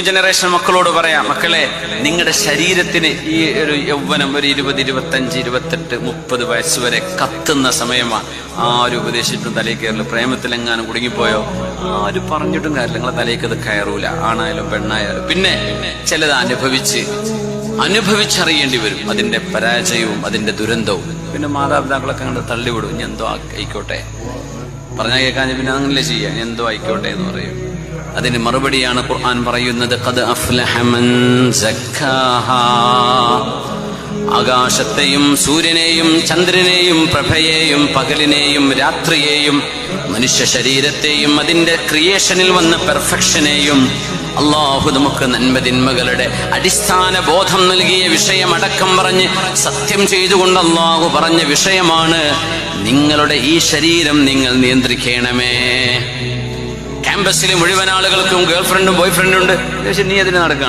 Generation മക്കളോട് പറയാം മക്കളെ നിങ്ങളുടെ ശരീരത്തിന് ഈ ഒരു യൗവനം ഒരു ഇരുപത് ഇരുപത്തഞ്ച് ഇരുപത്തെട്ട് മുപ്പത് വയസ്സ് വരെ കത്തുന്ന സമയമാണ് ആരും ഉപദേശിച്ചിട്ടും തലയിൽ കയറില്ല. പ്രേമത്തിലെങ്ങാനും കുടുങ്ങിപ്പോയോ? ആരും പറഞ്ഞിട്ടും കാര്യമില്ല. നിങ്ങളെ തലേക്ക് അത് കയറൂല. ആണായാലും പെണ്ണായാലും. പിന്നെ ചിലത് അനുഭവിച്ച് അനുഭവിച്ചറിയേണ്ടി വരും. അതിന്റെ പരാജയവും അതിന്റെ ദുരന്തവും. പിന്നെ മാതാപിതാക്കളൊക്കെ അങ്ങോട്ട് തള്ളിവിടും. ഇനി എന്തോ ആയിക്കോട്ടെ. പറഞ്ഞാൽ കേൾക്കാൻ പിന്നെ അങ്ങനല്ലേ ചെയ്യാം. എന്തോ ആയിക്കോട്ടെ എന്ന് പറയും. അതിന് മറുപടിയാണ് ഖുർആൻ പറയുന്നത് ഖദ് അഫ്ലഹ മൻ. ആകാശത്തെയും സൂര്യനെയും ചന്ദ്രനെയും പ്രഭയെയും പകലിനെയും രാത്രിയെയും മനുഷ്യ ശരീരത്തെയും അതിന്റെ ക്രിയേഷനിൽ വന്ന പെർഫെക്ഷനെയും അള്ളാഹു നമുക്ക് നന്മതിന്മകളുടെ അടിസ്ഥാന ബോധം നൽകിയ വിഷയമടക്കം പറഞ്ഞ് സത്യം ചെയ്തുകൊണ്ട് അള്ളാഹു പറഞ്ഞ വിഷയമാണ് നിങ്ങളുടെ ഈ ശരീരം നിങ്ങൾ നിയന്ത്രിക്കണമേ ക്യാമ്പസിലെ മുഴുവൻ ആളുകൾക്കും ഗേൾ ഫ്രണ്ടും ബോയ് ഫ്രണ്ടും ഉണ്ട്. പക്ഷെ നീ അതിന് നടക്കണം.